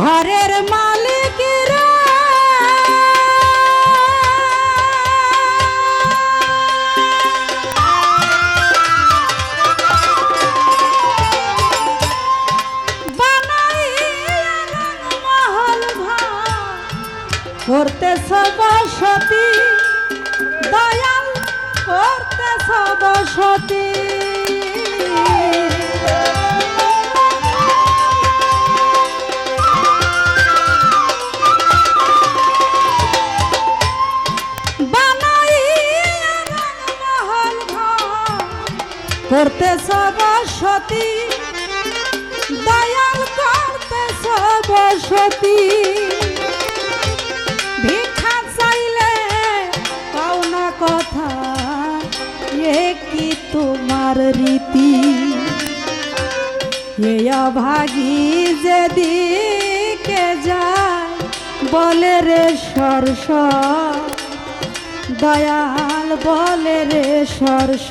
ঘরের মালিকেরা। বানাইয়া রংমহল ঘর করতে সবসতী দয়াল করতে সবসতী করতে সবসতী দয়াল করতে সবসতী ভিক্ষা চাইলে পাওনা কথা, এ কি তোমার রীতি? এ অভাগী যেদিকে যায়, বলে রে সরস দয়াল বলে রে সরস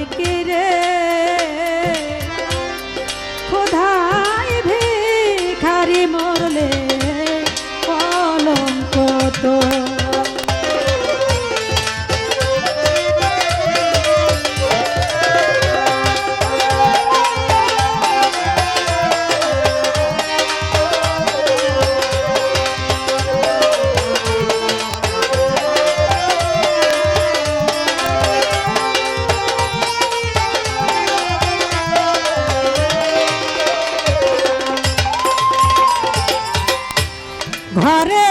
ঘরের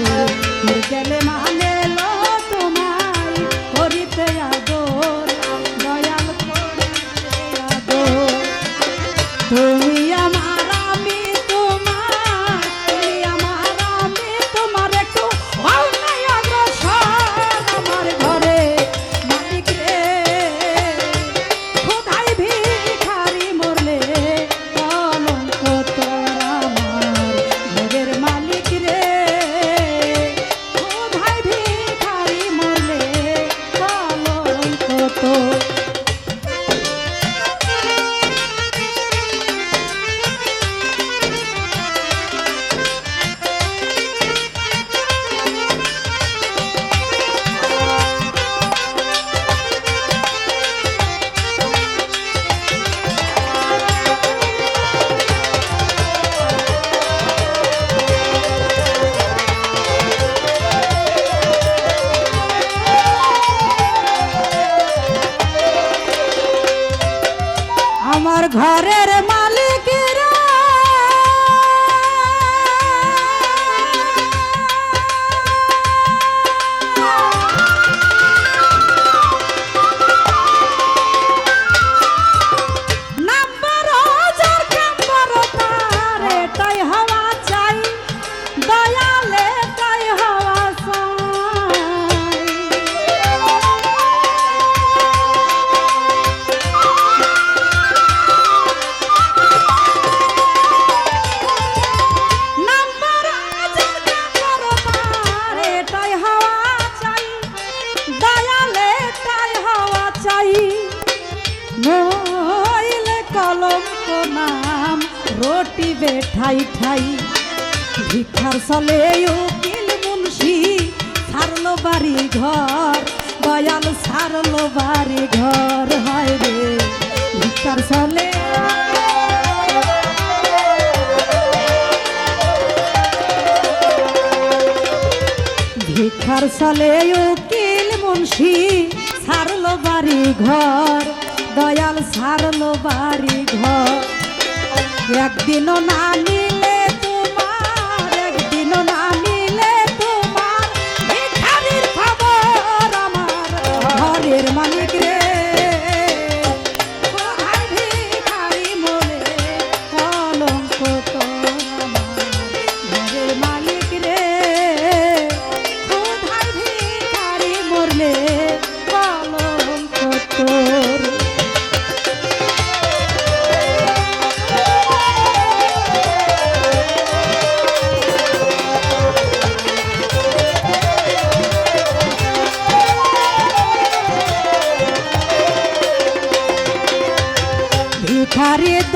যাবে ঠাই ঠাই। ভিক্ষার চলে উকিল মুন্সি, সারলো বাড়ি ঘর, দয়াল সারলো বাড়ি ঘর। হয় রে ভিক্ষার চলে ভিক্ষার চলে উকিল মুন্সি, সারলো বাড়ি ঘর, দয়াল সারলো বাড়ি ঘর। একদিনও না